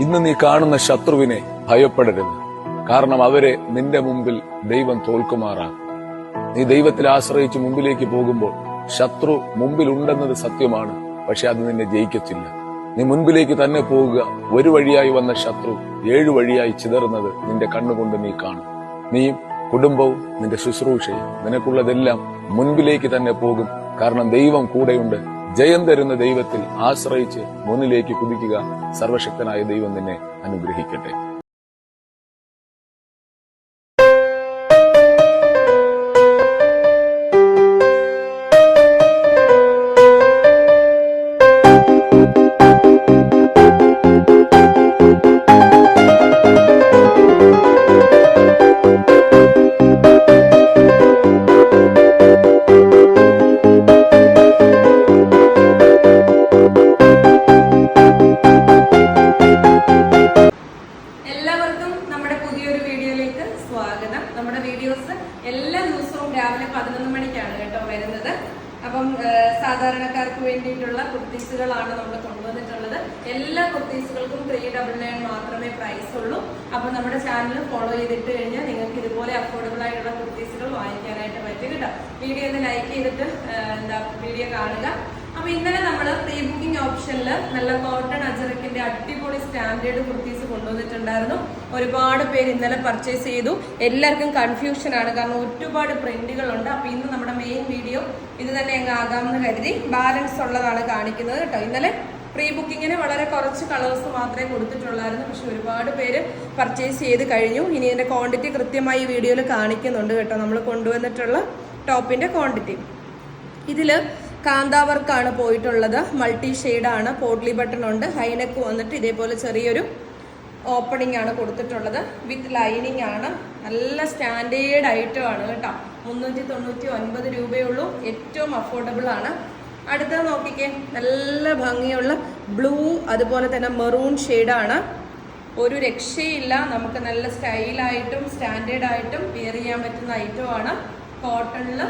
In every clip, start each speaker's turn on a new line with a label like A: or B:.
A: ഇന്ന് നീ കാണുന്ന ശത്രുവിനെ ഭയപ്പെടരുത്. കാരണം അവരെ നിന്റെ മുമ്പിൽ ദൈവം തോൽക്കുമാറാകും നീ ദൈവത്തിൽ ആശ്രയിച്ച് മുമ്പിലേക്ക് പോകുമ്പോൾ ശത്രു മുമ്പിലുണ്ടെന്നത് സത്യമാണ് പക്ഷെ അത് നിന്നെ ജയിക്കത്തില്ല. നീ മുൻപിലേക്ക് തന്നെ പോകുക. ഒരു വഴിയായി വന്ന ശത്രു ഏഴു വഴിയായി ചിതറുന്നത് നിന്റെ കണ്ണുകൊണ്ട് നീ കാണും. നീ കുടുംബവും നിന്റെ ശുശ്രൂഷയും നിനക്കുള്ളതെല്ലാം മുൻപിലേക്ക് തന്നെ പോകും. കാരണം ദൈവം കൂടെയുണ്ട് ജയം തരുന്ന ദൈവത്തിൽ ആശ്രയിച്ച് മുന്നിലേക്ക് കുതിക്കുക സർവശക്തനായ ദൈവം നിന്നെ അനുഗ്രഹിക്കട്ടെ.
B: വീഡിയോസ് എല്ലാ ദിവസവും രാവിലെ പതിനൊന്ന് മണിക്കാണ് കേട്ടോ വരുന്നത്. അപ്പം സാധാരണക്കാർക്ക് വേണ്ടിയിട്ടുള്ള കുർത്തീസുകളാണ് നമ്മൾ കൊണ്ടുവന്നിട്ടുള്ളത്. എല്ലാ കുർത്തീസുകൾക്കും ത്രീ ഡബിൾ നയൻ മാത്രമേ പ്രൈസ് ഉള്ളൂ. അപ്പം നമ്മുടെ ചാനൽ ഫോളോ ചെയ്തിട്ട് കഴിഞ്ഞാൽ നിങ്ങൾക്ക് ഇതുപോലെ അഫോർഡബിൾ ആയിട്ടുള്ള കുർത്തീസുകൾ വാങ്ങിക്കാനായിട്ട് പറ്റും കേട്ടോ. വീഡിയോ ഒന്ന് ലൈക്ക് ചെയ്തിട്ട് എന്താ വീഡിയോ കാണുക. അപ്പൊ ഇന്നലെ നമ്മൾ പ്രീ ബുക്കിംഗ് ഓപ്ഷനിൽ നല്ല കോട്ടൺ അജറക്കിന്റെ അടിപൊളി സ്റ്റാൻഡേർഡ് കുർത്തീസ് കൊണ്ടുവന്നിട്ടുണ്ടായിരുന്നു. ഒരുപാട് പേര് ഇന്നലെ പർച്ചേസ് ചെയ്തു. എല്ലാവർക്കും കൺഫ്യൂഷൻ ആണ്. കാരണം ഒരുപാട് പ്രിന്റുകളുണ്ട് അപ്പൊ ഇന്ന് നമ്മുടെ മെയിൻ വീഡിയോ ഇത് തന്നെ അങ്ങ് ആകാമെന്ന് കരുതി ബാലൻസ് ഉള്ളതാണ് കാണിക്കുന്നത് കേട്ടോ. ഇന്നലെ പ്രീ ബുക്കിങ്ങിന് വളരെ കുറച്ച് കളേഴ്സ് മാത്രമേ കൊടുത്തിട്ടുള്ളായിരുന്നു. പക്ഷെ ഒരുപാട് പേര് പർച്ചേസ് ചെയ്ത് കഴിഞ്ഞു. ഇനി ഇതിന്റെ ക്വാണ്ടിറ്റി കൃത്യമായി ഈ വീഡിയോയിൽ കാണിക്കുന്നുണ്ട് കേട്ടോ. നമ്മൾ കൊണ്ടുവന്നിട്ടുള്ള ടോപ്പിന്റെ ക്വാണ്ടിറ്റി ഇതിൽ കാന്താവർക്കാണ് പോയിട്ടുള്ളത്. മൾട്ടി ആണ് പോട്ട്ലി ബട്ടൺ ഉണ്ട് ഹൈനെക്ക് വന്നിട്ട് ഇതേപോലെ ചെറിയൊരു ഓപ്പണിംഗ് ആണ് കൊടുത്തിട്ടുള്ളത്. വിത്ത് ലൈനിങ് ആണ്. നല്ല സ്റ്റാൻഡേർഡ് ഐറ്റം ആണ് കേട്ടോ. മുന്നൂറ്റി തൊണ്ണൂറ്റി ഒൻപത് രൂപയുള്ളൂ. ഏറ്റവും അഫോർഡബിൾ ആണ്. അടുത്തത് നോക്കിക്കേ. നല്ല ഭംഗിയുള്ള ബ്ലൂ അതുപോലെ തന്നെ മെറൂൺ ആണ് ഒരു രക്ഷയില്ല. നമുക്ക് നല്ല സ്റ്റൈലായിട്ടും സ്റ്റാൻഡേർഡായിട്ടും വെയർ ചെയ്യാൻ പറ്റുന്ന ഐറ്റമാണ് കോട്ടണിൽ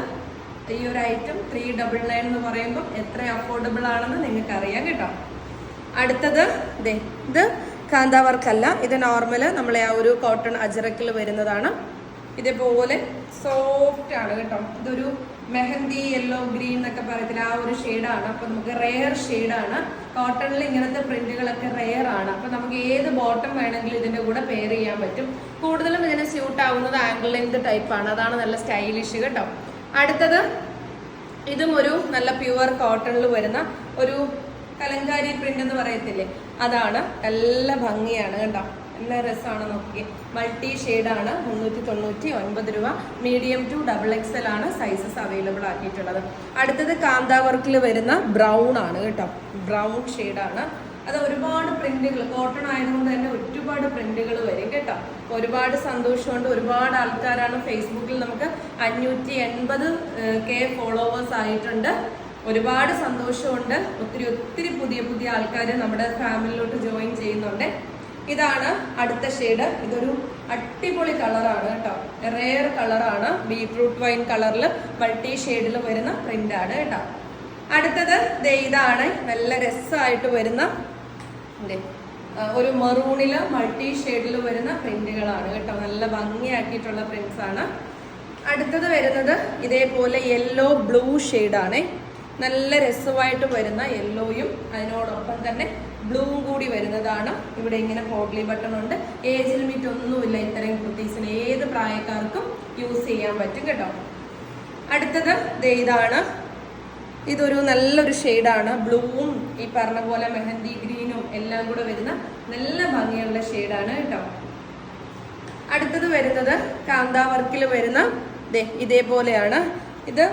B: ഈ ഒരു ഐറ്റം ത്രീ ഡബിൾ നയൻ എന്ന് പറയുമ്പോൾ എത്ര അഫോർഡബിൾ ആണെന്ന് നിങ്ങൾക്ക് അറിയാം കേട്ടോ. അടുത്തത് ദേ ഇത് കാന്താവർക്കല്ല ഇത് നോർമൽ നമ്മളെ ആ ഒരു കോട്ടൺ അജറക്കിൽ വരുന്നതാണ്. ഇതേപോലെ സോഫ്റ്റ് ആണ് കേട്ടോ. ഇതൊരു മെഹന്തി യെല്ലോ ഗ്രീൻ എന്നൊക്കെ പറയത്തില്ല ആ ഒരു ഷെയ്ഡാണ് അപ്പൊ നമുക്ക് റെയർ ഷെയ്ഡാണ് കോട്ടണിൽ ഇങ്ങനത്തെ പ്രിന്റുകളൊക്കെ റെയർ ആണ്. അപ്പൊ നമുക്ക് ഏത് ബോട്ടം വേണമെങ്കിലും ഇതിന്റെ കൂടെ പെയർ ചെയ്യാൻ പറ്റും. കൂടുതലും ഇതിന് സ്യൂട്ട് ആവുന്നത് ആംഗിൾ ലെങ്ത് ടൈപ്പാണ് അതാണ് നല്ല സ്റ്റൈലിഷ് കേട്ടോ. അടുത്തത് ഇതും ഒരു നല്ല പ്യുവർ കോട്ടണിൽ വരുന്ന ഒരു കലങ്കാരി പ്രിന്റ് എന്ന് പറയത്തില്ലേ? അതാണ്. നല്ല ഭംഗിയാണ് കേട്ടോ നല്ല രസമാണ് നോക്കി മൾട്ടി ആണ്. മുന്നൂറ്റി തൊണ്ണൂറ്റി ഒൻപത് രൂപ മീഡിയം ടു ഡബിൾ എക്സൽ ആണ് സൈസസ് അവൈലബിൾ ആക്കിയിട്ടുള്ളത്. അടുത്തത് കാന്താ വർക്കിൽ വരുന്ന ബ്രൗൺ ആണ് കേട്ടോ. ബ്രൗൺ ആണ്. അത് ഒരുപാട് പ്രിന്റുകൾ കോട്ടൺ ആയതുകൊണ്ട് തന്നെ ഒരുപാട് പ്രിന്റുകൾ വരും കേട്ടോ. ഒരുപാട് സന്തോഷമുണ്ട്. ഒരുപാട് ആൾക്കാരാണ് ഫേസ്ബുക്കിൽ നമുക്ക് അഞ്ഞൂറ്റി എൺപത് കെ ഫോളോവേഴ്സ് ആയിട്ടുണ്ട്. ഒരുപാട് സന്തോഷമുണ്ട്. ഒത്തിരി ഒത്തിരി പുതിയ പുതിയ ആൾക്കാർ നമ്മുടെ ഫാമിലിയിലോട്ട് ജോയിൻ ചെയ്യുന്നുണ്ട്. ഇതാണ് അടുത്ത ഷെയ്ഡ് ഇതൊരു അടിപൊളി കളറാണ് കേട്ടോ. റെയർ കളറാണ് ബീട്രൂട്ട് വൈൻ കളറിൽ മൾട്ടി ഷെയ്ഡിൽ വരുന്ന പ്രിന്റാണ് കേട്ടോ. അടുത്തത് ദേ ഇതാണ്. നല്ല രസമായിട്ട് വരുന്ന ഒരു മെറൂണിൽ മൾട്ടി ഷെയ്ഡിൽ വരുന്ന പ്രിന്റുകളാണ് കേട്ടോ. നല്ല ഭംഗിയാക്കിയിട്ടുള്ള പ്രിന്റ്സ് ആണ്. അടുത്തത് വരുന്നത് ഇതേപോലെ യെല്ലോ ബ്ലൂ ആണ്. നല്ല രസമായിട്ട് വരുന്ന യെല്ലോയും അതിനോടൊപ്പം തന്നെ ബ്ലൂവും കൂടി വരുന്നതാണ്. ഇവിടെ ഇങ്ങനെ പോട്ട്ലി ബട്ടൺ ഉണ്ട്. ഏജ് ലിമിറ്റ് ഒന്നുമില്ല ഇത്തരം കുർത്തീസിന്. ഏത് പ്രായക്കാർക്കും യൂസ് ചെയ്യാൻ പറ്റും കേട്ടോ. അടുത്തത് ഇതാണ്. ഇതൊരു നല്ലൊരു ഷെയ്ഡാണ് ബ്ലൂവും ഈ പറഞ്ഞ പോലെ മെഹന്തി ഗ്രീനും എല്ലാം കൂടെ വരുന്ന നല്ല ഭംഗിയുള്ള ഷെയ്ഡാണ് കേട്ടോ. അടുത്തത് വരുന്നത് കാന്താ വർക്കിൽ വരുന്ന ദേ ഇതേപോലെയാണ്. ഇത്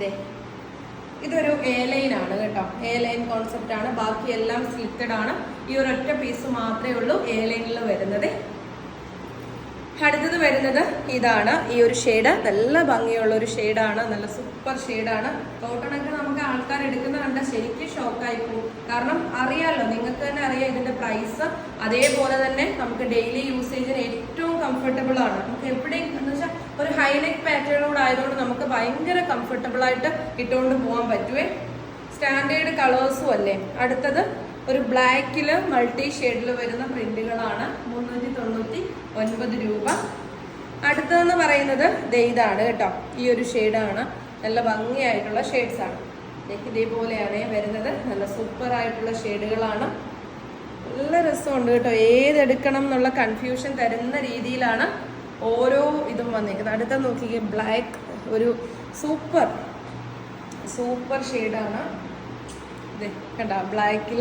B: ദേ ഇതൊരു എ ലൈൻ ആണ് കേട്ടോ. എ ലൈൻ കോൺസെപ്റ്റ് ആണ്. ബാക്കി എല്ലാം സ്ലിറ്റഡ് ആണ്. ഈ ഒരൊറ്റ പീസ് മാത്രമേ ഉള്ളൂ എ വരുന്നത്. അടുത്തത് വരുന്നത് ഇതാണ്. ഈ ഒരു ഷെയ്ഡ് നല്ല ഭംഗിയുള്ള ഒരു ഷെയ്ഡാണ് നല്ല സൂപ്പർ ഷെയ്ഡാണ് കോട്ടണൊക്കെ നമുക്ക് ആൾക്കാർ എടുക്കുന്ന കണ്ട ശരിക്കും ഷോക്കായി പോകും കാരണം അറിയാലോ നിങ്ങൾക്ക് തന്നെ അറിയാം ഇതിന്റെ പ്രൈസ് അതേപോലെ തന്നെ നമുക്ക് ഡെയിലി യൂസേജിന് ഏറ്റവും കംഫർട്ടബിൾ ആണ്. നമുക്ക് എവിടെയും എന്ന് വെച്ചാൽ ഒരു ഹൈനെക്ക് പാറ്റേണോട് ആയതുകൊണ്ട് നമുക്ക് ഭയങ്കര കംഫർട്ടബിൾ ആയിട്ട് ഇട്ടുകൊണ്ട് പോകാൻ പറ്റുവേ. സ്റ്റാൻഡേർഡ് കളേഴ്സും അല്ലേ? അടുത്തത് ഒരു ബ്ലാക്കിൽ മൾട്ടി ഷെയ്ഡിൽ വരുന്ന പ്രിന്റുകളാണ് മുന്നൂറ്റി തൊണ്ണൂറ്റി ഒൻപത് രൂപ. അടുത്തതെന്ന് പറയുന്നത് ഇതാണ് കേട്ടോ. ഈ ഒരു ഷെയ്ഡാണ്. നല്ല ഭംഗിയായിട്ടുള്ള ഷെയ്ഡ്സ് ആണ്. ദേ ഇതേപോലെയാണ് വരുന്നത്. നല്ല സൂപ്പർ ആയിട്ടുള്ള ഷെയ്ഡുകളാണ്. നല്ല രസമുണ്ട് കേട്ടോ. ഏതെടുക്കണം എന്നുള്ള കൺഫ്യൂഷൻ തരുന്ന രീതിയിലാണ് ഓരോ ഇതും വന്നിരിക്കുന്നത്. അടുത്ത നോക്കിക്കേ ബ്ലാക്ക് ഒരു സൂപ്പർ സൂപ്പർ ഷെയ്ഡാണ്. ഇത് കണ്ട ബ്ലാക്കിൽ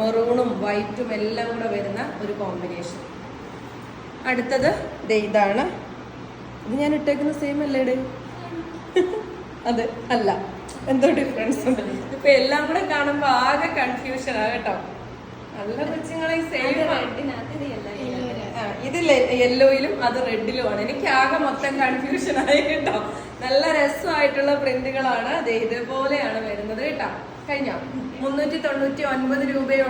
B: മെറൂണും വൈറ്റും എല്ലാം കൂടെ വരുന്ന ഒരു കോമ്പിനേഷൻ അടുത്തത് ദേ ഇതാണ്. ഇത് ഞാൻ ഇട്ടേക്കുന്ന സെയിം അല്ലേ ഇടേ? അത് അല്ല. എന്തോ ഡിഫറൻസ് ഉണ്ട്. ഇപ്പൊ എല്ലാം കൂടെ കാണുമ്പോ ആകെ കൺഫ്യൂഷൻ ആ കേട്ടോ. നല്ല കൊച്ചുങ്ങളെ സെയിം ഇത് യെല്ലോയിലും അത് റെഡിലും ആണ് എനിക്ക് ആകെ മൊത്തം കൺഫ്യൂഷൻ ആയി കേട്ടോ. നല്ല രസമായിട്ടുള്ള പ്രിന്റുകളാണ് ദേ ഇതുപോലെയാണ് വരുന്നത് കേട്ടോ. കഴിഞ്ഞോ? മുന്നൂറ്റി തൊണ്ണൂറ്റി ഒൻപത് രൂപയേ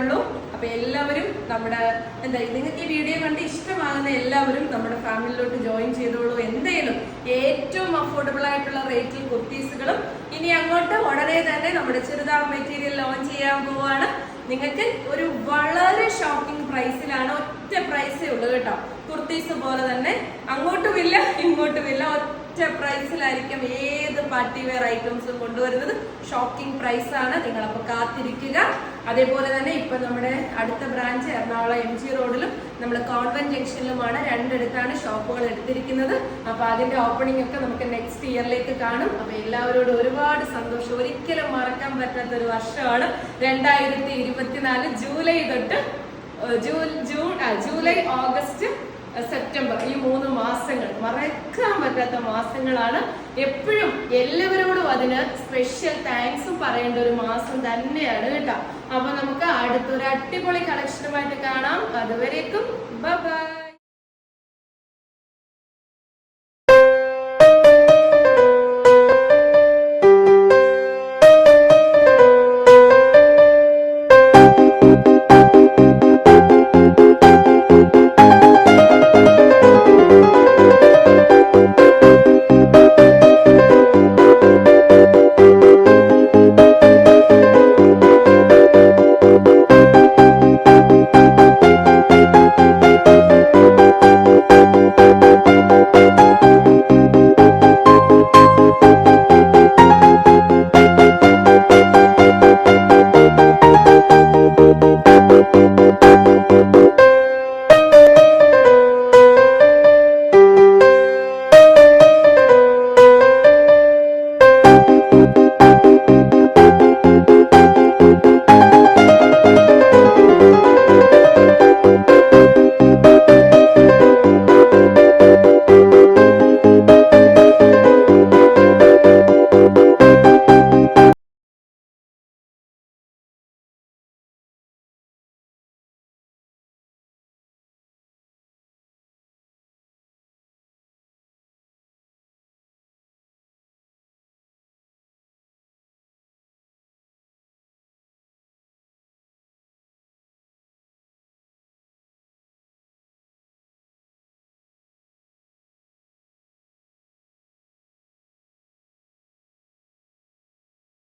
B: അപ്പൊ എല്ലാവരും നമ്മുടെ എന്താ നിങ്ങൾക്ക് ഈ വീഡിയോ കണ്ട് ഇഷ്ടമാകുന്ന എല്ലാവരും നമ്മുടെ ഫാമിലിയിലോട്ട് ജോയിൻ ചെയ്തോളൂ. എന്തെങ്കിലും ഏറ്റവും അഫോർഡബിൾ ആയിട്ടുള്ള റേറ്റിൽ കുർത്തീസുകളും ഇനി അങ്ങോട്ട് ഉടനെ തന്നെ നമ്മുടെ ചെറുതാ മെറ്റീരിയൽ ലോഞ്ച് ചെയ്യാൻ പോവാണ്. നിങ്ങൾക്ക് ഒരു വളരെ ഷോക്കിംഗ് പ്രൈസിലാണ് ഒറ്റ പ്രൈസേ ഉള്ളൂ കേട്ടോ. കുർത്തീസ് പോലെ തന്നെ അങ്ങോട്ടുമില്ല ഇങ്ങോട്ടുമില്ല ഒറ്റ പ്രൈസിലായിരിക്കും ഏത് പാർട്ടി വെയർ ഐറ്റംസും കൊണ്ടുവരുന്നത്. ഷോക്കിംഗ് പ്രൈസ് ആണ്. നിങ്ങളപ്പോൾ കാത്തിരിക്കുക. അതേപോലെ തന്നെ ഇപ്പൊ നമ്മുടെ അടുത്ത ബ്രാഞ്ച് എറണാകുളം എം ജി റോഡിലും നമ്മൾ കോൺവെന്റ് ജംഗ്ഷനിലുമാണ് രണ്ടിടത്താണ് ഷോപ്പുകൾ എടുത്തിരിക്കുന്നത്. അപ്പോൾ അതിന്റെ ഓപ്പണിംഗ് ഒക്കെ നമുക്ക് നെക്സ്റ്റ് ഇയറിലേക്ക് കാണും. അപ്പോൾ എല്ലാവരോടും ഒരുപാട് സന്തോഷം. ഒരിക്കലും മറക്കാൻ പറ്റാത്ത ഒരു വർഷമാണ്. രണ്ടായിരത്തി ഇരുപത്തിനാല് ജൂലൈ തൊട്ട് June June July August September ഈ മൂന്ന് മാസങ്ങൾ. മറക്കാൻ പറ്റാത്ത മാസങ്ങളാണ്. എപ്പോഴും എല്ലാവരോടും അതിന് സ്പെഷ്യൽ താങ്ക്സും പറയേണ്ട ഒരു മാസം തന്നെയാണ് കേട്ടോ. അപ്പൊ നമുക്ക് അടുത്തൊരു അടിപൊളി കളക്ഷനുമായിട്ട് കാണാം. അതുവരേക്കും ബൈ